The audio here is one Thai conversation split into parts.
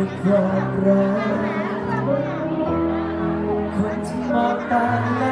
คืความรักคนที่มองตา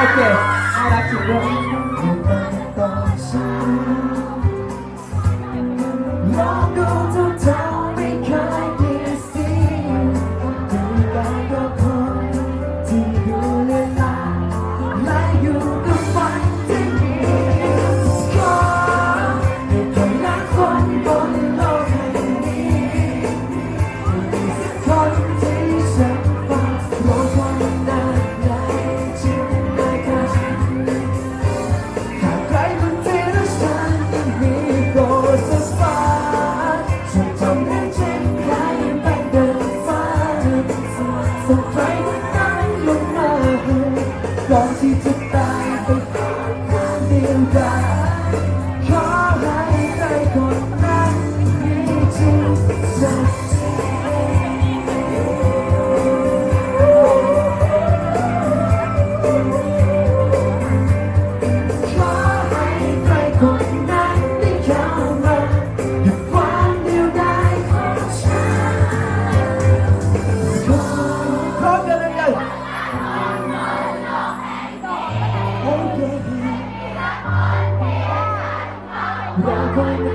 Okay, I'll have to go. ขอให้ใจคนนั้นมีจริง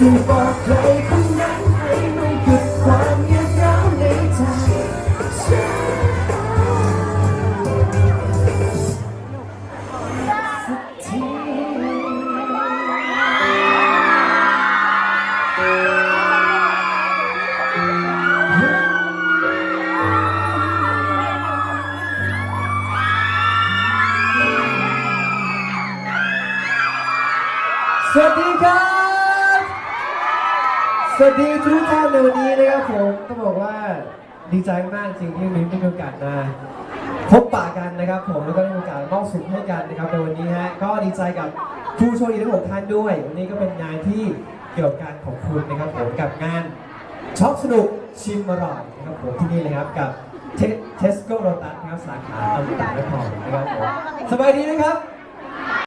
dù bỏ lại không đáng hay mong vượt qua như giáo lý thầy Swadika! สวัสดีทุกท่านในวันนี้นะครับผมต้องบอกว่าดีใจมากจริงที่วันนี้ได้มีโอกาสมาพบปะกันนะครับ ผมแล้วก็ได้มีโอกาสมอบสุขให้กันนะครับในวันนี้ฮะก็ดีใจกับผู้โชคดีทั้งหกท่านด้วย วันนี้ก็เป็นงานที่เกี่ยวกับการของคุณนะครับผมกับงานช็อปสนุกชิมอร่อยนะครับผมที่นี่เลยครับกับเทสโก้โรตัสนะครับสาขาอมตะนครนะครับผมสบายดีนะครับ